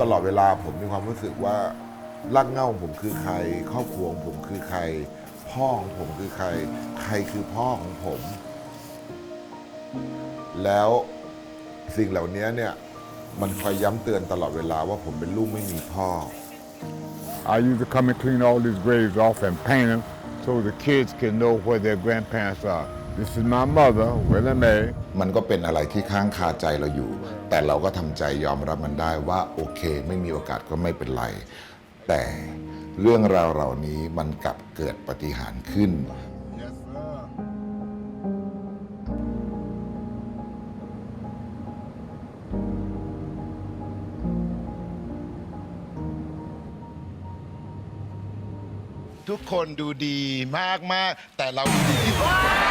ตลอดเวลาผมมีความรู้สึกว่ารักเง้าของผมคือใคร ครอบครัวของผมคือใคร พ่อของผมคือใคร ใครคือพ่อของผม แล้วสิ่งเหล่านี้เนี่ยมันคอยย้ำเตือนตลอดเวลาว่าผมเป็นลูกไม่มีพ่อ I used to come and clean all these graves off and paint them so the kids can know where their grandparents are. This is my mother, Willie Mae. มันก็เป็นอะไรที่ค้างคาใจเราอยู่ แต่เราก็ทำใจยอมรับมันได้ว่าโอเค ไม่มีโอกาสก็ไม่เป็นไร แต่เรื่องราวเหล่านี้มันกลับเกิดปาฏิหารย์ขึ้น Yes, sir. ทุกคนดูดีมากมากๆแต่เราดูดีที่สุด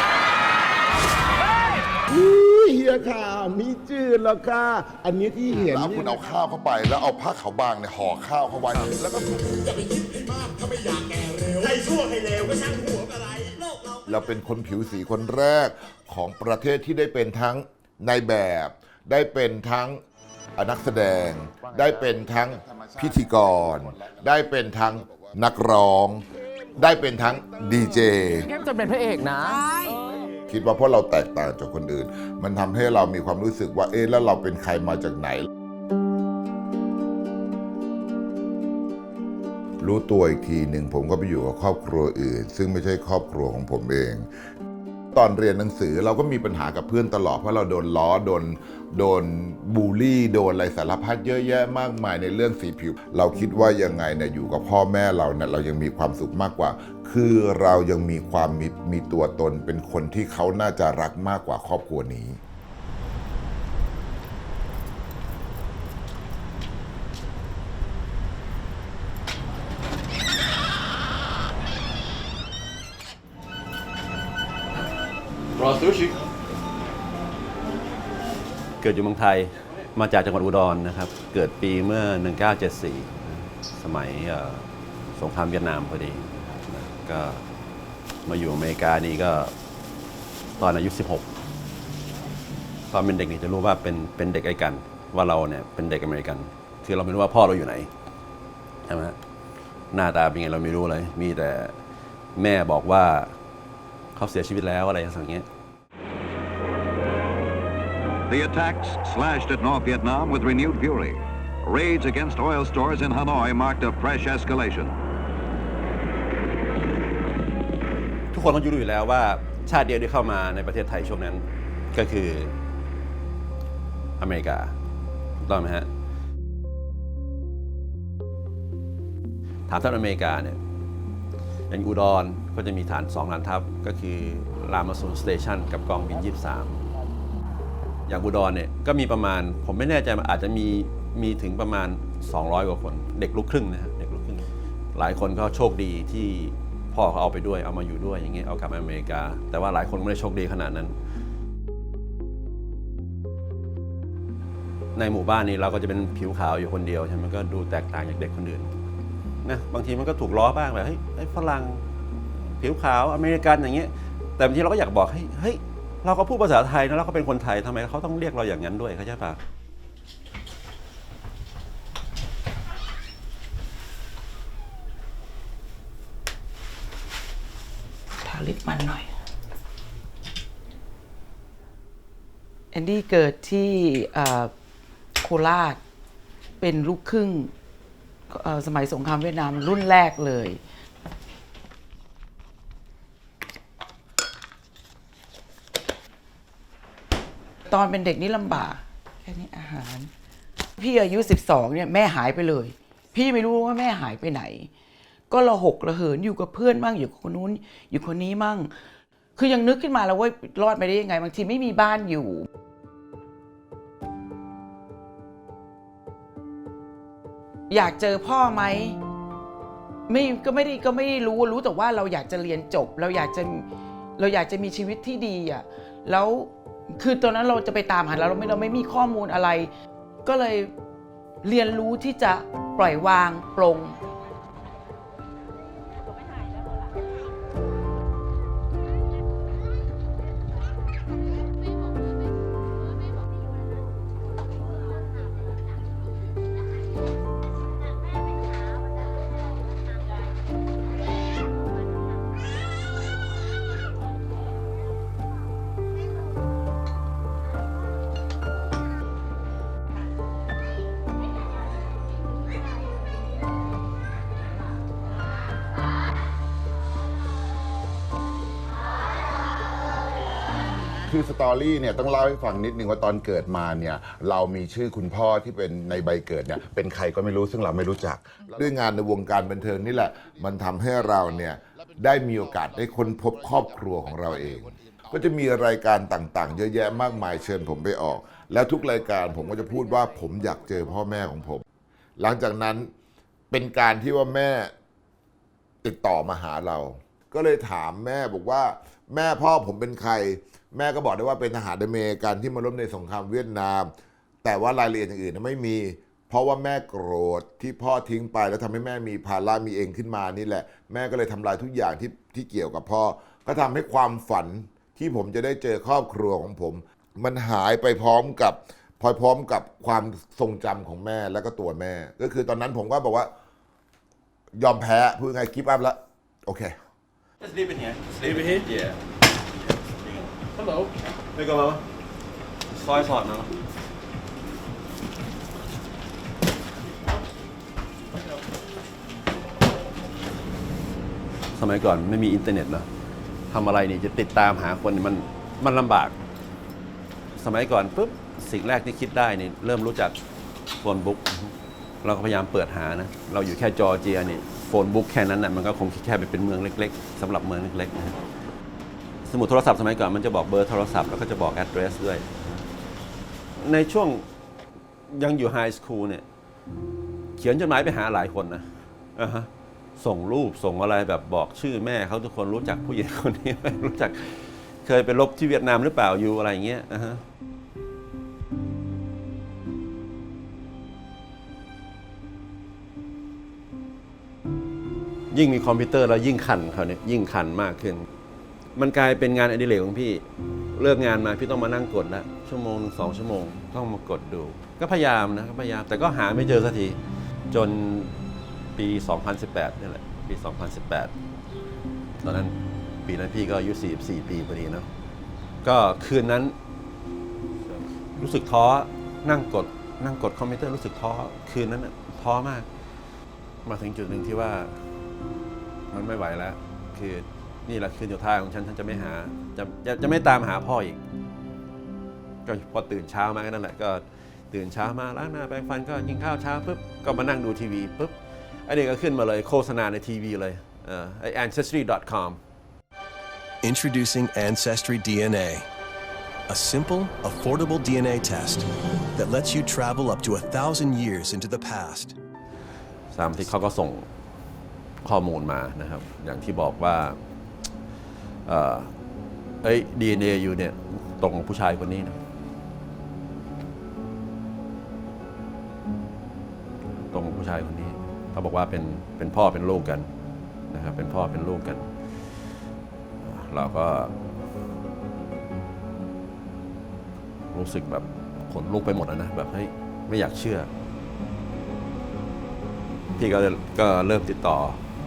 เฮียค่ะ มีจืดแล้วค่ะ อันนี้ที่เห็นแล้วคุณเอาข้าวเข้าไป แล้วเอาผ้าขาวบางเนี่ยห่อข้าวเข้าไว้แล้วก็ให้ชั่วให้เลวก็ช่างหัวอะไร โลกเรา เราเป็นคนผิวสีคนแรกของประเทศที่ได้เป็นทั้งนายแบบ ได้เป็นทั้งนักแสดง ได้เป็นทั้งพิธีกร ได้เป็นทั้งนักร้อง ได้เป็นทั้งดีเจแก้มจะเป็นพระเอกนะ คิดว่าเพราะเราแตกต่างจากคนอื่น มันทำให้เรามีความรู้สึกว่าเอ๊ะแล้วเราเป็นใครมาจากไหน รู้ตัวอีกทีหนึ่งผมก็ไปอยู่กับครอบครัวอื่น ซึ่งไม่ใช่ครอบครัวของผมเอง ตอนเรียนหนังสือเราก็มีปัญหากับเพื่อนตลอดเพราะเราโดนล้อโดนโดนบูลลี่ โดนอะไรสารพัดเยอะแยะมากมายในเรื่องสีผิว เราคิดว่ายังไงเนี่ยอยู่กับพ่อแม่เราเนี่ยเรายังมีความสุขมากกว่า คือเรายังมีความมีมีตัวตนเป็นคนที่เขาน่าจะรักมากกว่าครอบครัวนี้ ซูชิ เกิดอยู่เมืองไทย มาจากจังหวัดอุดรนะครับ เกิดปีเมื่อ 1974 สมัยสงครามเวียดนามพอดีนะก็มาอยู่อเมริกานี่ก็ตอนอายุ 16 ตอนเป็นเด็กนี่จะรู้ว่าเป็นเป็นเด็กไอ้กัน ว่าเราเนี่ยเป็นเด็กอเมริกัน คือเราไม่รู้ว่าพ่อเราอยู่ไหนใช่ไหมฮะหน้าตาเป็นไงเราไม่รู้เลย มีแต่แม่บอกว่าเขาเสียชีวิตแล้วอะไรอย่างเงี้ย The attacks slashed at North Vietnam with renewed fury. Raids against oil stores in Hanoi marked a fresh escalation. ทุกคนต้องรู้อยู่แล้วว่าชาติเดียวที่เข้ามาในประเทศไทยช่วงนั้นก็คืออเมริกาถูกต้องไหมฮะฐานทัพอเมริกาเนี่ยอย่างอุดรก็จะมีฐานสองฐานทัพก็คือรามสูนสเตชันกับกองบิน 23 อย่างอุดรเนี่ยก็มีประมาณ ผมไม่แน่ใจมันอาจจะมีมีถึงประมาณ 200 กว่าคน เด็กลูกครึ่งนะฮะเด็กลูกครึ่ง หลายคนก็โชคดีที่พ่อเขาเอาไปด้วยเอามาอยู่ด้วยอย่างเงี้ยเอากลับมาอเมริกา แต่ว่าหลายคนไม่ได้โชคดีขนาดนั้น ในหมู่บ้านนี้เราก็จะเป็นผิวขาวอยู่คนเดียวใช่ไหมก็ดูแตกต่างจากเด็กคนอื่นนะบางทีมันก็ถูกล้อบ้างแบบเฮ้ยฝรั่งผิวขาวอเมริกันอย่างเงี้ยแต่บางทีเราก็อยากบอกให้เฮ้ย เราก็พูดภาษาไทยนะเราก็เป็นคนไทยทำไมเขาต้องเรียกเราอย่างนั้นด้วยเข้าใจปะทาลิปมันหน่อยแอนดี้เกิดที่เอ่อโคราชเป็นลูกครึ่งเอ่อสมัยสงครามเวียดนามรุ่นแรกเลย ตอนเป็นเด็กนี่ลำบากแค่นี้อาหาร พี่อายุ 12เนี่ยแม่หายไปเลย พี่ไม่รู้ว่าแม่หายไปไหน ก็ระหกระเหินอยู่กับเพื่อนบ้างอยู่กับคนนู้น อยู่คนนี้มั่ง คือยังนึกขึ้นมาแล้วว่ารอดไปได้ยังไง บางทีไม่มีบ้านอยู่ อยากเจอพ่อไหมไม่ก็ไม่ได้ก็ไม่ได้รู้รู้แต่ว่าเราอยากจะเรียนจบ เราอยากจะเราอยากจะมีชีวิตที่ดีอะแล้ว คือตอนนั้นเราจะไปตามหาแล้วเราไม่เราไม่มีข้อมูลอะไร ก็เลยเรียนรู้ที่จะปล่อยวางปลง คือสตอรี่เนี่ยต้องเล่าให้ฟังนิดนึงว่าตอนเกิดมาเนี่ยเรามีชื่อคุณพ่อที่เป็นในใบเกิดเนี่ยเป็นใครก็ไม่รู้ซึ่งเราไม่รู้จักด้วยงานในวงการบันเทิงนี่แหละ มันทำให้เราเนี่ยได้มีโอกาสได้ค้นพบครอบครัวของเราเอง ก็จะมีรายการต่างๆ เยอะแยะมากมายเชิญผมไปออก แล้วทุกรายการผมก็จะพูดว่าผมอยากเจอพ่อแม่ของผม หลังจากนั้นเป็นการที่ว่าแม่ติดต่อมาหาเรา ก็เลยถามแม่บอกว่า แม่พ่อผมเป็นใคร แม่ก็บอกได้ว่าเป็นทหารอเมริกันที่มาร่วมในสงครามเวียดนาม แต่ว่ารายละเอียดอย่างอื่นไม่มี เพราะว่าแม่โกรธที่พ่อทิ้งไปแล้วทำให้แม่มีภาระมีเองขึ้นมานี่แหละ แม่ก็เลยทำลายทุกอย่างที่ที่เกี่ยวกับพ่อ ก็ทำให้ความฝันที่ผมจะได้เจอครอบครัวของผม มันหายไปพร้อมกับพอพร้อมกับความทรงจำของแม่แล้วก็ตัวแม่ ก็คือตอนนั้นผมก็บอกว่า ยอมแพ้พูดไงกิฟต์อัพแล้วโอเค Just leave it here leave it here yeah hello ไม่ก็มาซอยสอดนะสมัยก่อนไม่มีอินเทอร์เน็ตเนอะทำอะไรนี่จะติดตามหาคนนี่มันมันลำบาก สมัยก่อนปุ๊บสิ่งแรกที่คิดได้นี่เริ่มรู้จักโฟนบุ๊กเราก็พยายามเปิดหานะ เราอยู่แค่จอร์เจียนี่โฟนบุ๊กแค่นั้นนะมันก็คงแค่ไปเป็นเมืองเล็ก ๆสำหรับเมืองเล็กๆนะ สมุดโทรศัพท์สมัยก่อนมันจะบอกเบอร์โทรศัพท์แล้วก็จะบอก address ด้วย ในช่วงยังอยู่ไฮสคูลเนี่ย เขียนจดหมายไปหาหลายคนนะอ่าฮะส่งรูปส่งอะไรแบบบอกชื่อแม่เขาทุกคนรู้จักผู้หญิงคนนี้ไหมรู้จักเคยไปรบที่เวียดนามหรือเปล่าอยู่อะไรอย่างเงี้ยอ่าฮะยิ่งมีคอมพิวเตอร์แล้วยิ่งขันเขาเนี่ยยิ่งขันมากขึ้น มันกลายเป็นงานอดิเรกของพี่ เลิกงานมาพี่ต้องมานั่งกดละชั่วโมงหนึ่งสองชั่วโมงต้องมากดดู ก็พยายามนะก็พยายามแต่ก็หาไม่เจอสักทีจนปี 2018นี่แหละปี 2018 ตอนนั้นปีนั้นพี่ก็อายุ 44 ปีพอดีเนาะก็คืนนั้น รู้สึกท้อนั่งกด นั่งกดคอมพิวเตอร์รู้สึกท้อคืนนั้นน่ะท้อมาก มาถึงจุดหนึ่งที่ว่า มันไม่ไหวแล้ว คือ นี่แหละคือสุดท้ายของฉันฉันจะไม่หาจะจะจะไม่ตามหาพ่ออีก ก็พอตื่นเช้ามาก็นั่นแหละก็ตื่นเช้ามาล้างหน้าแปรงฟันก็กินข้าวเช้าปุ๊บก็มานั่งดูทีวีปุ๊บไอเด็กก็ขึ้นมาเลยโฆษณาในทีวีเลยเออไอ ancestry.com Introducing Ancestry DNA, a simple, affordable DNA test that lets you travel up to a thousand years into the past. สามที่เขาก็ส่งข้อมูลมานะครับ อย่างที่บอกว่า เอ่อเอ้ย DNA อยู่เนี่ยตรงกับผู้ชายคนนี้นะตรงกับผู้ชายคนนี้เขาบอกว่าเป็นเป็นพ่อเป็นลูกกันนะครับเป็นพ่อเป็นลูกกัน เราก็ รู้สึกแบบขนลุกไปหมดอะนะแบบเฮ้ยไม่อยากเชื่อ พี่ก็ก็เริ่มติดต่อ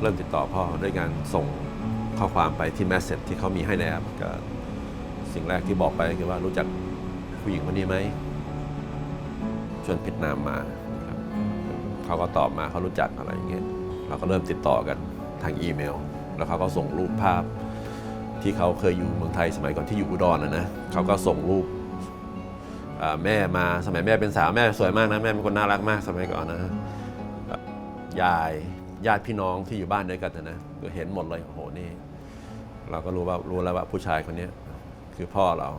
เริ่มติดต่อพ่อด้วยการส่ง ข้อความไปที่แมสเซจที่เขามีให้ในแอปก็สิ่งแรกที่บอกไปคือว่ารู้จักผู้หญิงคนนี้ไหมชวนผิดนามมาครับเขาก็ตอบมาเขารู้จักอะไรอย่างเงี้ยเราก็เริ่มติดต่อกันทางอีเมล แล้วเขาก็ส่งรูปภาพที่เขาเคยอยู่เมืองไทยสมัยก่อนที่อยู่อุดรนะนะเขาก็ส่งรูปแม่มาสมัยแม่เป็นสาวแม่สวยมากนะแม่เป็นคนน่ารักมากสมัยก่อนนะยายญาติพี่น้องที่อยู่บ้านด้วยกันนะนะก็เห็นหมดเลยโอ้โหนี่ เราก็รู้ว่ารู้แล้วว่าผู้ชายคนนี้คือพ่อเรา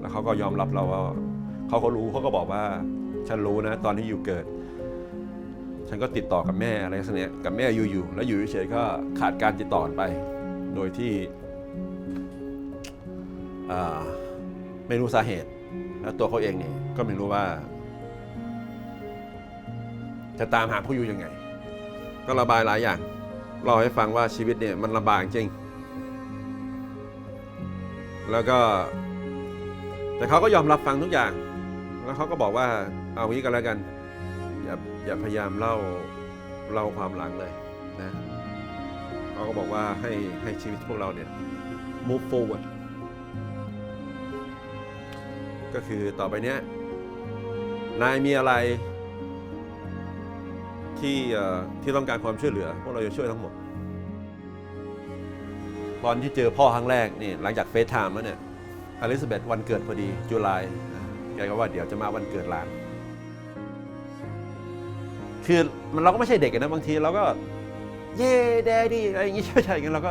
แล้วเขาก็ยอมรับเราว่าเขาก็รู้เขาก็บอกว่าฉันรู้นะ ตอนที่อยู่เกิด ฉันก็ติดต่อกับแม่อะไรสักเนี่ยกับแม่อยู่อยู่แล้วอยู่เฉยๆก็ขาดการติดต่อไป โดยที่ไม่รู้สาเหตุ แล้วตัวเขาเองเนี่ยก็ไม่รู้ว่า จะตามหาผู้อยู่ยังไง ก็ระบายหลายอย่างเล่าให้ฟังว่าชีวิตเนี่ยมันลำบากจริง แล้วก็ แต่เขาก็ยอมรับฟังทุกอย่าง แล้วเขาก็บอกว่าเอางี้กันแล้วกัน อย่าอย่าพยายามเล่าเล่าความหลังเลยนะเขาก็บอกว่าให้ให้ชีวิตพวกเราเนี่ย move forward ก็คือต่อไปเนี้ยนายมีอะไร ที่ที่ต้องการความช่วยเหลือ พวกเราจะช่วยทั้งหมด ตอนที่เจอพ่อครั้งแรกนี่หลังจากเฟซไทม์แล้วเนี่ยอลิซาเบธวันเกิดพอดีจุลายนะแกก็ว่าเดี๋ยวจะมาวันเกิดหลาน คือมันเราก็ไม่ใช่เด็กนะบางทีเราก็เย่แดดี้อะไรอย่างงี้ใช่ใช่กันเราก็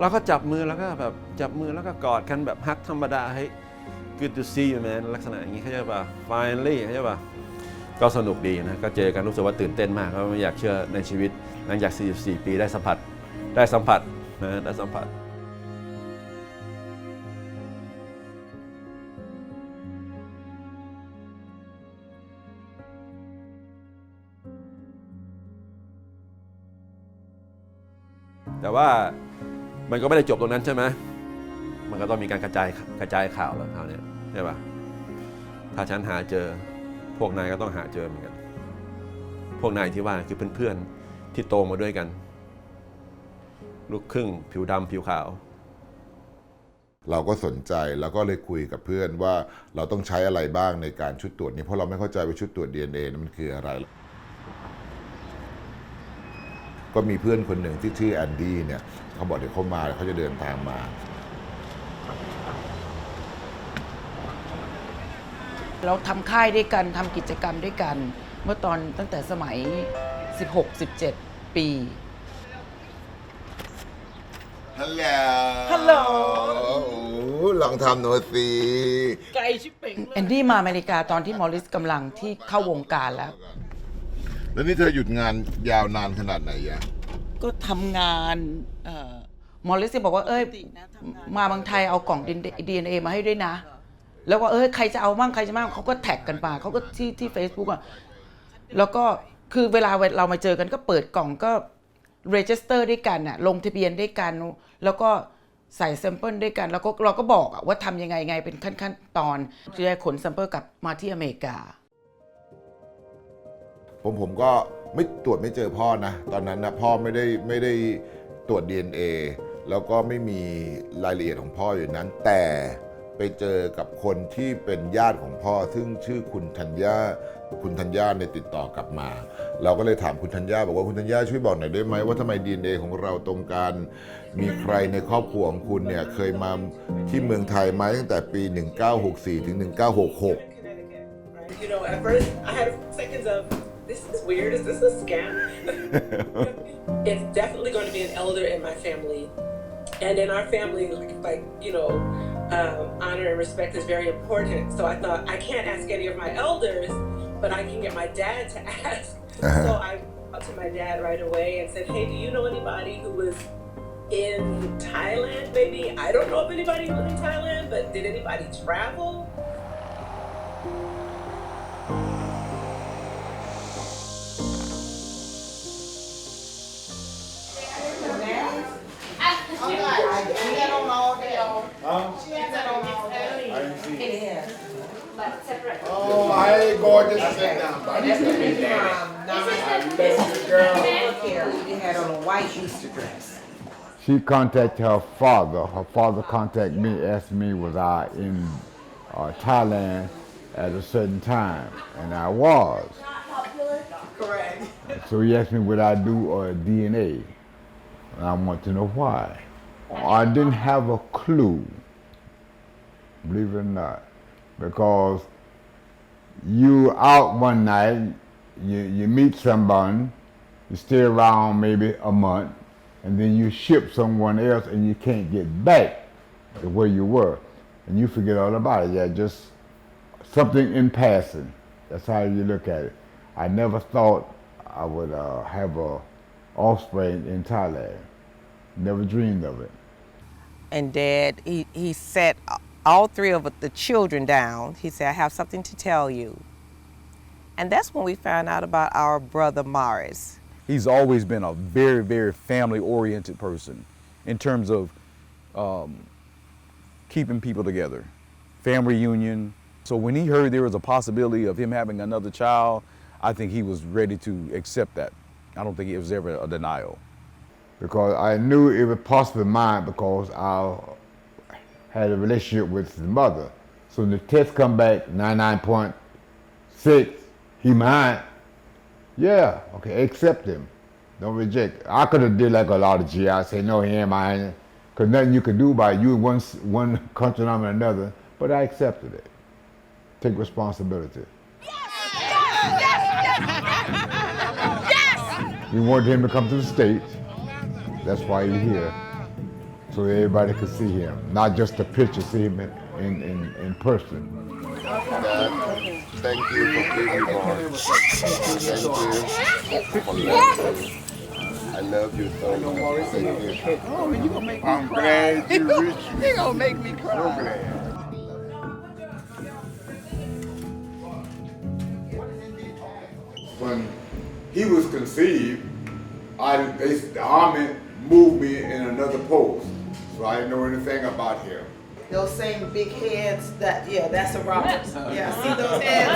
เราก็จับมือแล้วก็แบบจับมือแล้วก็กอดกันแบบฮักธรรมดาให้ good to see you man ลักษณะอย่างงี้เข้าใจป่ะ finally เข้าใจป่ะ ก็สนุกดีนะก็เจอกันรู้สึกว่าตื่นเต้นมากก็ไม่อยากเชื่อในชีวิตหลังจาก 44 ปีได้สัมผัสได้สัมผัสนะได้สัมผัสแต่ว่ามันก็ไม่ได้จบตรงนั้นใช่ไหม มันก็ต้องมีการกระจายกระจายข่าวแล้วคราวเนี้ยใช่ปะถ้าฉันหาเจอ พวกนายก็ต้องหาเจอเหมือนกัน พวกนายที่ว่าคือเพื่อนๆที่โตมาด้วยกัน ลูกครึ่ง ผิวดำผิวขาว เราก็สนใจแล้วก็เลยคุยกับเพื่อนว่าเราต้องใช้อะไรบ้างในการชุดตรวจนี้เพราะเราไม่เข้าใจว่าชุดตรวจ DNA นั้นมันคืออะไร ก็มีเพื่อนคนหนึ่งที่ชื่อแอนดี้เนี่ยเขาบอกเดี๋ยวเขามาเขาจะเดินทางมา เราทำค่ายด้วยกันทำกิจกรรมด้วยกัน เมื่อตอนตั้งแต่สมัย 16-17 ปี ฮัลโหลฮัลโหลลองทำหน่อยสิ ไกลชิบเป่งแอนดี้มาอเมริกาตอนที่มอริสกำลังที่เข้าวงการแล้ว แล้วนี่เธอหยุดงานยาวนานขนาดไหนยะก็ทำงานเอ่อมอริสก็บอกว่าเอ้ย มาบางไทยเอากล่อง DNA มาให้ด้วยนะ แล้วว่าเอ้ยใครจะเอามั่งใครจะมั่งเขาก็แท็กกันมาเขาก็ที่ที่ Facebook อะแล้วก็คือเวลาเรามาเจอกันก็เปิดกล่องก็ register ด้วยกันอะลงทะเบียนด้วยกัน แล้วก็ใส่ sample ด้วยกัน แล้วก็เราก็บอกว่าทำยังไงไงเป็นขั้นขั้นตอนจะได้ขน sample กลับมาที่อเมริกา ผมผมก็ไม่ตรวจไม่เจอพ่อนะ ตอนนั้นนะพ่อไม่ได้ไม่ได้ตรวจ DNA แล้วก็ไม่มีรายละเอียดของพ่ออยู่นั้นแต่ ไปเจอกับคนที่เป็นญาติของพ่อ ซึ่งชื่อคุณธัญญาคุณธัญญาเนี่ยติดต่อกลับมา เราก็เลยถามคุณธัญญาบอกว่าคุณธัญญาช่วยบอกหน่อยได้ไหมว่าทำไม DNA ของเราตรงกันมีใครในครอบครัวของคุณเนี่ยเคยมาที่เมืองไทยมาตั้งแต่ปี 1964 ถึง 1966 You know, at first I had seconds of this is weird. Is this a scam? it's definitely going to be an elder in my family, and in our family, like, like you know, um, honor and respect is very important. So I thought I can't ask any of my elders, but I can get my dad to ask. Uh-huh. So I went to my dad right away and said, "Hey, do you know anybody who was?" In Thailand, maybe I don't know if anybody was in Thailand, but did anybody travel? Oh, I go just sit down. buddy. She contacted her father. Her father contacted me, asked me was I in uh, Thailand at a certain time, and I was. Correct. So he asked me would I do a DNA, and I want to know why. I didn't have a clue, believe it or not, because you out one night, you, you meet someone, you stay around maybe a month, and then you ship someone else and you can't get back to where you were, and you forget all about it. Yeah, just something in passing. That's how you look at it. I never thought I would uh, have a offspring in Thailand. Never dreamed of it. and dad he, he sat all three of the children down he said i have something to tell you and that's when we found out about our brother morris he's always been a very, very family oriented person in terms of um, keeping people together, family union. So when he heard there was a possibility of him having another child, I think he was ready to accept that. I don't think it was ever a denial. because I knew it was possibly mine because I had a relationship with his mother. So when the test come back 99.6, he mine. Yeah, okay, accept him. Don't reject. I could have did like a lot of GI, say no, he ain't mine. because nothing you could do about it. You one one country I'm in another. But I accepted it. Take responsibility. Yes, yes, yes, yes. We wanted him to come to the States. That's why he's here. So everybody could see him. Not just a picture, see him in, in, in, in person. Thank you for being born. Thank you for loving I love you so much. Thank you. I'm glad oh, you reached me. You're gonna make me cry. So glad. When he was conceived, I they, the army moved me in another post, so I didn't know anything about him. Those same big heads, that, yeah, that's a Roberts. Yeah, see those heads?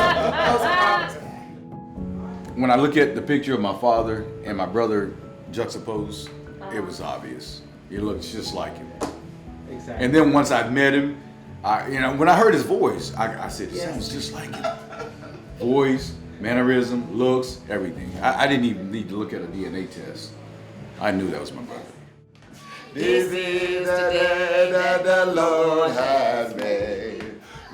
Those are Roberts. When I look at the picture of my father and my brother juxtaposed, it was uh-huh. obvious. He looks just like him. Exactly. And then once I met him, I, you know, when I heard his voice, I, I said, it sounds just like him. Voice, mannerism, looks, everything. I, I didn't even need to look at a DNA test. I knew that was my brother. This is the day that the Lord has made.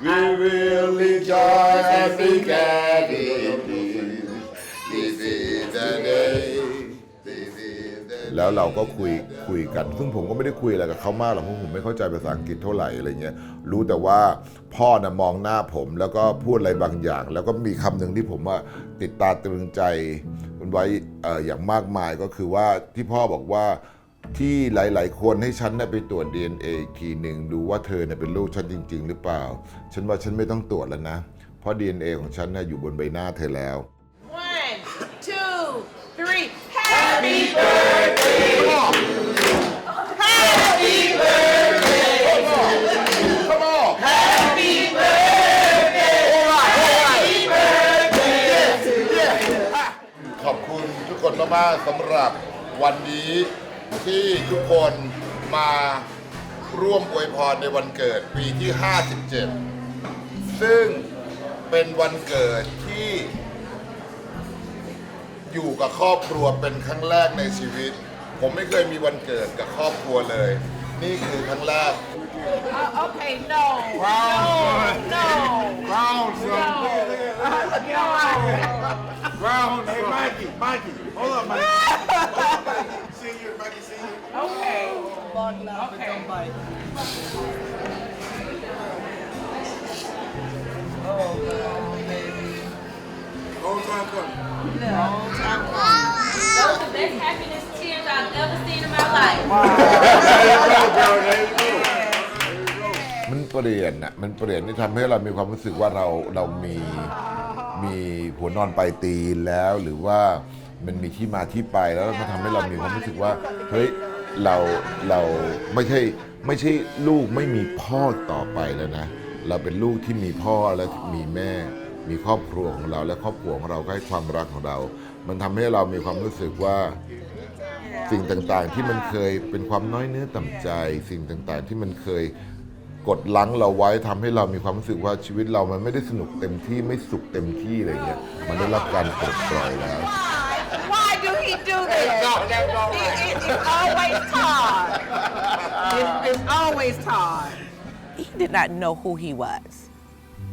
We will rejoice and be glad in it. This is the day. This is the day. แล้วเราก็คุยคุยกัน ซึ่งผมก็ไม่ได้คุยอะไรกับเขามากหรอกเพราะผมไม่เข้าใจภาษาอังกฤษเท่าไหร่อะไรเงี้ย รู้แต่ว่าพ่อน่ะมองหน้าผมแล้วก็พูดอะไรบางอย่าง แล้วก็มีคำหนึ่งที่ผมว่าติดตาตรึงใจมันไว้เอ่ออย่างมากมายก็คือว่าที่พ่อบอกว่า ที่หลาย ๆ คนให้ฉันน่ะไปตรวจ DNA อีกทีหนึ่งดูว่าเธอน่ะเป็นลูกฉันจริง ๆ หรือเปล่า ฉันว่าฉันไม่ต้องตรวจแล้วนะ เพราะ DNA ของฉันน่ะอยู่บนใบหน้าเธอแล้ว One, two, three. Happy Come on Happy birthday. Happy birthday. ขอบคุณทุกคนมาก ๆสำหรับวันนี้ ที่ทุกคนมาร่วมอวยพรในวันเกิดปีที่ 57 ซึ่งเป็นวันเกิดที่ อยู่กับครอบครัวเป็นครั้งแรกในชีวิต ผมไม่เคยมีวันเกิดกับครอบครัวเลย นี่คือครั้งแรก Uh, okay, no. Ground, No, Ground, son. Ground, Hey, Mikey, Mikey, hold up, Mikey. See you, Mikey, see you. no. Okay. Okay. Long time coming. Those are the best happiness tears I've ever seen in my life. There you go, there you go. มันเปลี่ยนน่ะมันเปลี่ยนที่ทำให้เรามีความรู้สึกว่าเราเรามีมีหัวนอนปลายตีนแล้วหรือว่ามันมีที่มาที่ไปแล้วมันทำให้เรามีความรู้สึกว่าเฮ้ย เราเราไม่ใช่ไม่ใช่ลูกไม่มีพ่อต่อไปแล้วนะ เราเป็นลูกที่มีพ่อและมีแม่ มีครอบครัวของเรา และครอบครัวของเราก็ให้ความรักของเรา มันทำให้เรามีความรู้สึกว่าสิ่งต่างๆที่มันเคยเป็นความน้อยเนื้อต่ำใจ สิ่งต่างๆที่มันเคยกดลังเราไว้ทำให้เรามีความรู้สึกว่าชีวิตเรามันไม่ได้สนุกเต็มที่ไม่สุขเต็มที่อะไรเงี้ยมันได้รับการปลดปล่อยแล้ว do he do this? It- it- it's always Todd. It's, it's always Todd. He did not know who he was,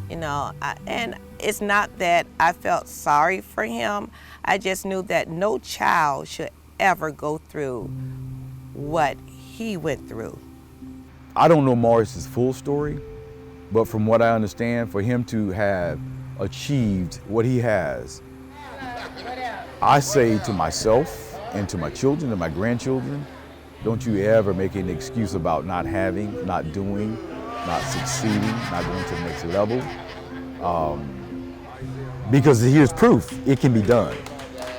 you know, I, and it's not that I felt sorry for him. I just knew that no child should ever go through what he went through. I don't know Morris's full story, but from what I understand, for him to have achieved what he has, I say to myself and to my children and my grandchildren, don't you ever make any excuse about not having, not doing, not succeeding, not going to the next level. Um, because here's proof it can be done.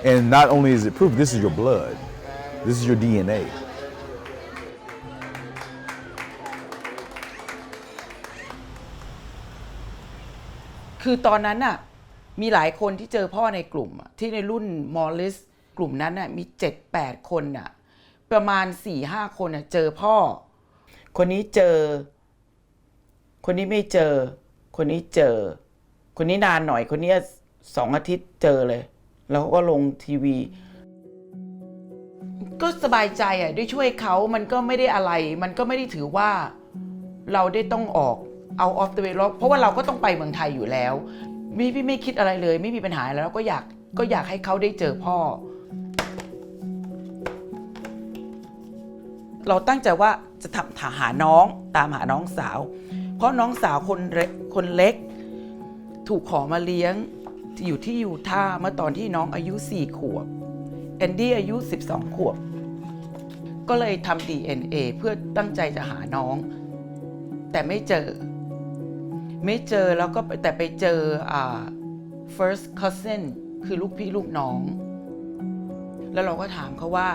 And not only is it proof, this is your blood, this is your DNA. คือตอนนั้นน่ะ มีหลายคนที่เจอพ่อในกลุ่ม ที่ในรุ่นมอลลิสกลุ่มนั้นน่ะมีเจ็ดแปดคนน่ะประมาณสี่ห้าคนน่ะเจอพ่อ คนนี้เจอ คนนี้ไม่เจอ คนนี้เจอ คนนี้นานหน่อยคนนี้สองอาทิตย์เจอเลย แล้วก็ลงทีวี ก็สบายใจอะได้ช่วยเขามันก็ไม่ได้อะไร มันก็ไม่ได้ถือว่าเราได้ต้องออกเอาออฟเดอะเวลเพราะว่าเราก็ต้องไปเมืองไทยอยู่แล้ว พี่พี่ไม่คิดอะไรเลย ไม่มีปัญหาแล้วก็อยากก็อยากให้เขาได้เจอพ่อ เราตั้งใจว่าจะทำถหาน้องตามหาน้องสาว เพราะน้องสาวคนเล็กคนเล็ก ถูกขอมาเลี้ยงอยู่ที่ยูท่าเมื่อตอนที่น้องอายุ 4 ขวบแอนดี้อายุ 12 ขวบ ก็เลยทำ DNA เพื่อตั้งใจจะหาน้อง แต่ไม่เจอ ไม่เจอแล้วก็แต่ไปเจออ่า first cousin คือลูกพี่ลูกน้อง แล้วเราก็ถามเขาว่า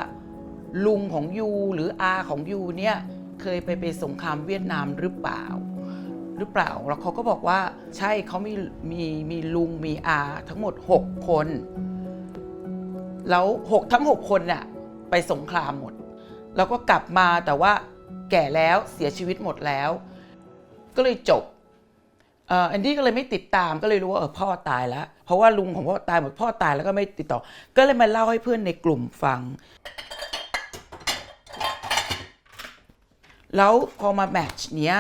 ลุงของยูหรืออาของยูเนี่ยเคยไปไปสงครามเวียดนามหรือเปล่า หรือเปล่าแล้วเขาก็บอกว่าใช่เขามีมีมีลุงมีอาทั้งหมด 6 คน แล้วหกทั้ง 6 คนน่ะไปสงครามหมด แล้วก็กลับมาแต่ว่าแก่แล้วเสียชีวิตหมดแล้ว ก็เลยจบ แอนดี้ก็เลยไม่ติดตามก็เลยรู้ว่าเออพ่อตายแล้ว เพราะว่าลุงของพ่อตายหมดพ่อตายแล้วก็ไม่ติดต่อ ก็เลยมาเล่าให้เพื่อนในกลุ่มฟัง แล้วพอมาแมทช์เนี้ย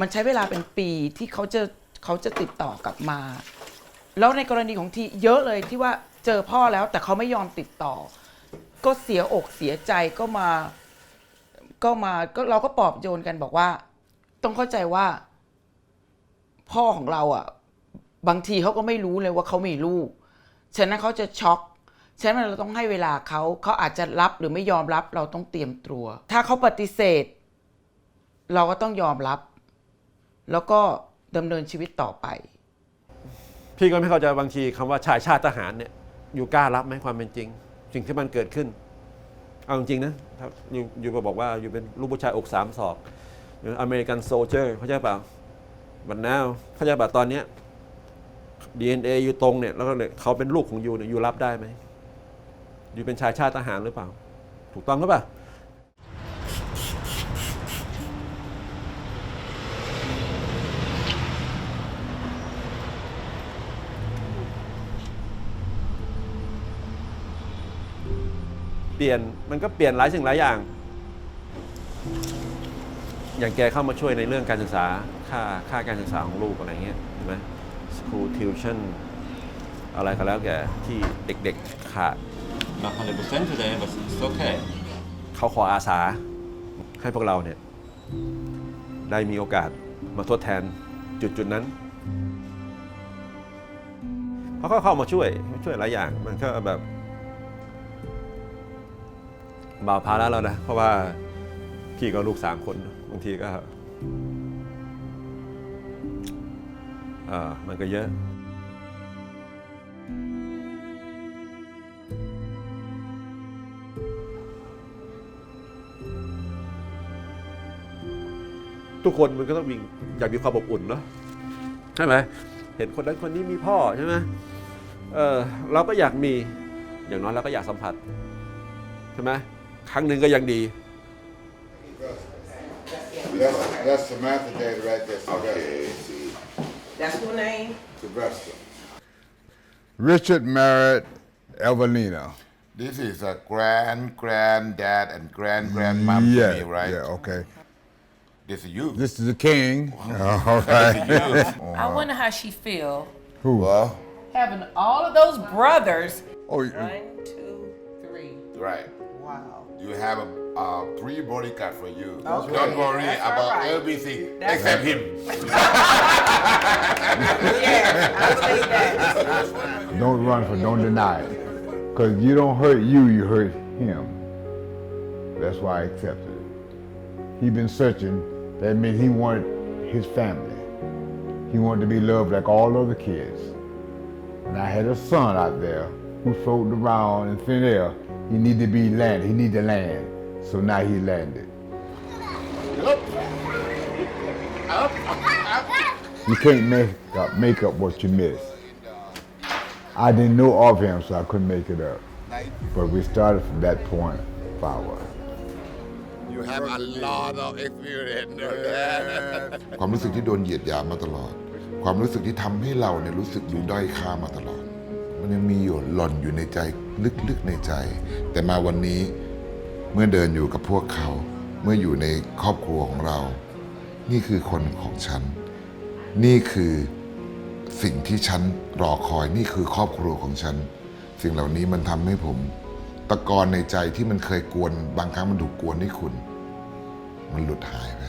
มันใช้เวลาเป็นปีที่เขาจะเขาจะติดต่อกลับมา แล้วในกรณีของทีเยอะเลยที่ว่าเจอพ่อแล้วแต่เขาไม่ยอมติดต่อ ก็เสียอกเสียใจก็มาก็มาก็เราก็ปลอบโยนกันบอกว่า ต้องเข้าใจว่า พ่อของเราอะบางทีเขาก็ไม่รู้เลยว่าเขามีลูก ฉะนั้นเขาจะช็อก ฉะนั้นเราต้องให้เวลาเขา เขาอาจจะรับหรือไม่ยอมรับเราต้องเตรียมตัว ถ้าเขาปฏิเสธ เราก็ต้องยอมรับ แล้วก็ดำเนินชีวิตต่อไป พี่ก็ไม่เข้าใจบางทีคำว่าชายชาติทหารเนี่ยอยู่กล้ารับไหมความเป็นจริง สิ่งที่มันเกิดขึ้น เอาจริงๆนะอยู่อยู่มาบอกว่าอยู่เป็นลูกผู้ชายอกสามศอกอเมริกันโซเจอร์เขาใจเปล่า บันนาวเขาจเปล่าตอนเนี้ย DNA อยู่ตรงเนี่ยแล้วก็เลยเขาเป็นลูกของยูเนี่ยยูรับได้ไหมยูเป็นชายชาติทหารหรือเปล่า ถูกต้องหรือเปล่าเปลี่ยนมันก็เปลี่ยนหลายสิ่งหลายอย่าง อย่างแกเข้ามาช่วยในเรื่องการศึกษา ค่าค่าการศึกษาของลูกอะไรเงี้ยเห็นไหม school tuition อะไรก็แล้วแกที่เด็กๆขาด Not 100% today, but it's okay. เขาขออาสาให้พวกเราเนี่ย ได้มีโอกาสมาทดแทนจุดจุดๆนั้นเขาก็เข้ามาช่วยช่วยหลายอย่างมันก็แบบเบาภาระแล้วนะ เพราะว่าพี่ก็ลูกสามคน บางทีก็ ออมันก็เยอะ ทุกคนมันก็ต้องมีอยากมีความอบอุ่นเนาะใช่ไหมเห็นคนนั้นคนนี้มีพ่อใช่ไหมเออเราก็อยากมีอย่างน้อยเราก็อยากสัมผัสใช่ไหมครั้งหนึ่งก็ยังดี That's, that's Samantha Day right there. Okay, see. That's her name. Sylvester. Richard married Evelina. This is a grand granddad and grand grandmom yeah, to me, right? Yeah, okay. This is you. This is the king. All right. I wonder how she feel Who? well, having all of those brothers. Oh, you- One, two, three. right. Wow. You have a uh, three bodyguard for you. Okay, Don't worry that's about right. everything That's except him. Yeah, I'll take that. don't run for, don't deny it. Because you don't hurt you, you hurt him. That's why I accepted it. He been searching. That means he wanted his family. He wanted to be loved like all other kids. And I had a son out there who floated around in thin air. He needed to be landed. He needed to land. So now he landed. You can't make up, make up what you miss. I didn't know of him, so I couldn't make it up. But we started from that point forward. You have a lot of experience ความรู้สึกที่โดนเหยียดหยามมาตลอด ความรู้สึกที่ทำให้เราเนี่ยรู้สึกอยู่ด้อยค่ามาตลอด มัน ยังมีอยู่หล่อนอยู่ในใจลึกๆในใจ แต่มาวันนี้เมื่อเดินอยู่กับพวกเขา เมื่ออยู่ในครอบครัวของเรา นี่คือคนของฉัน นี่คือสิ่งที่ฉันรอคอยนี่คือครอบครัวของฉัน สิ่งเหล่านี้มันทำให้ผม ตะกอนในใจที่มันเคยกวน บางครั้งมันถูกกวนที่คุณ มันหลุดหายไป